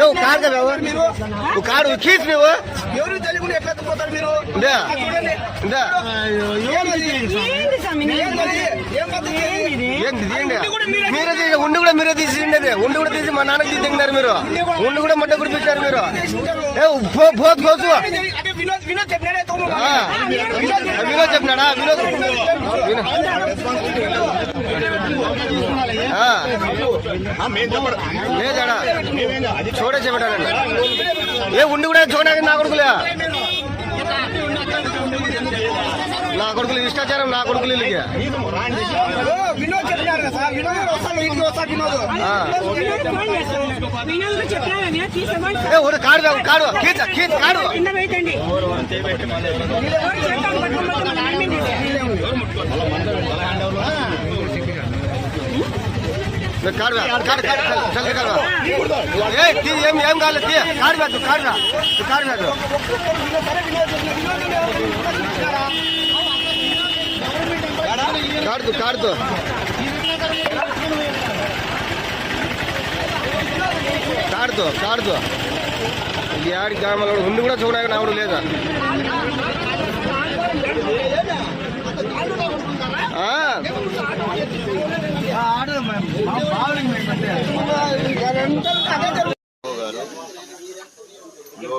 నువ్వు నువ్వు నువ్వు? ఎవరు తెలియకుండా ఎట్లా ఎత్తుకుపోతారు మీరు? తీసి ఉండి కూడా మీరే తీసి ఉండేది ఉండి కూడా తీసి మా నాన్నకి తీసి తిన్నారు మీరు. ఉండి కూడా మడ్డ కుడిపించారు మీరు. పోతు వినోద్ చెప్పినాడా వినోద్ వినోద్ ఆ, లేదాడా చూడే చెప్పాడండి ఏ ఉండి కూడా చూడడానికి నా కొడుకులే? నా కొడుకులు ఇష్టాచారం నా కొడుకులు వీళ్ళకి ఓ, వినోద్ చెప్పినారు కదా సార్ వినోద్ వస్తాను ఇంటికి వస్తా వినోద్ ఆ. వినోద్ ఫోన్ చేస్తాను వినోద్ చెప్పినా తీసుకోమని ఏ ఒక కాడు బాబు, కాడు కీచ కీచ కాడు కింద పెట్టండి చేతాను పట్టుకోకపోతే మన ఆమె నువ్వు కాడు బా, కాడు కాడు కాడు, జల్దీ కాడు బా. ఏ తీ ఏం ఏం కాలేదు తీ కాడు బా, నువ్వు కాడు బా, నువ్వు కాడు బా నువ్వు. కాడుతూ కాడుతూ కాడుతూ కాడుతూ ఈ ఆడి గ్రామంలో ఉండి కూడా చూడడానికి నావుడు లేదా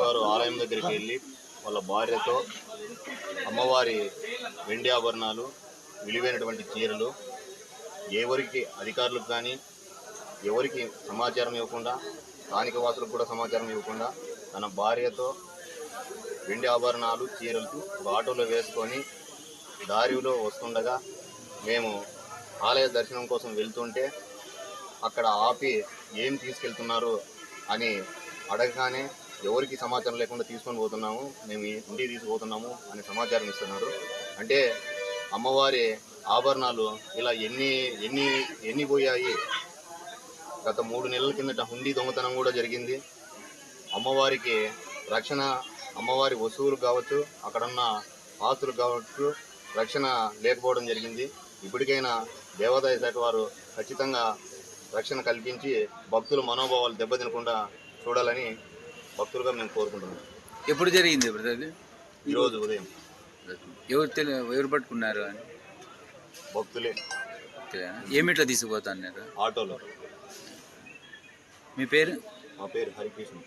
గారు ఆలయం దగ్గరికి వెళ్ళి వాళ్ళ భార్యతో అమ్మవారి వెండి ఆభరణాలు విలువైనటువంటి చీరలు ఎవరికి అధికారులకు కానీ ఎవరికి సమాచారం ఇవ్వకుండా స్థానిక వాసులకు కూడా సమాచారం ఇవ్వకుండా తన భార్యతో వెండి ఆభరణాలు చీరలు ఒక ఆటోలో వేసుకొని దారిలో వస్తుండగా మేము ఆలయ దర్శనం కోసం వెళ్తుంటే అక్కడ ఆపి ఏం తీసుకెళ్తున్నారు అని అడగగానే ఎవరికి సమాచారం లేకుండా తీసుకొని పోతున్నాము మేము ఈ ఇంటికి తీసుకుపోతున్నాము అని సమాచారం ఇస్తున్నారు. అంటే అమ్మవారి ఆభరణాలు ఇలా ఎన్ని ఎన్ని ఎన్ని పోయాయి? గత మూడు నెలల కిందట హుండీ దొంగతనం కూడా జరిగింది. అమ్మవారికి రక్షణ అమ్మవారి వస్తువులు కావచ్చు అక్కడున్న ఆస్తులు కావచ్చు రక్షణ లేకపోవడం జరిగింది. ఇప్పటికైనా దేవాదాయ శాఖ వారు ఖచ్చితంగా రక్షణ కల్పించి భక్తుల మనోభావాలు దెబ్బతినకుండా చూడాలని భక్తులుగా మేము కోరుకుంటున్నాం. ఎప్పుడు జరిగింది బ్రదర్? ఈరోజు ఉదయం. ఎవరు తెలి ఎవరు పట్టుకున్నారు అని? భక్తులే? ఏమిట్లా తీసుకుపోతాన్నారు? ఆటోలో. మీ పేరు? మా పేరు హరికృష్ణ.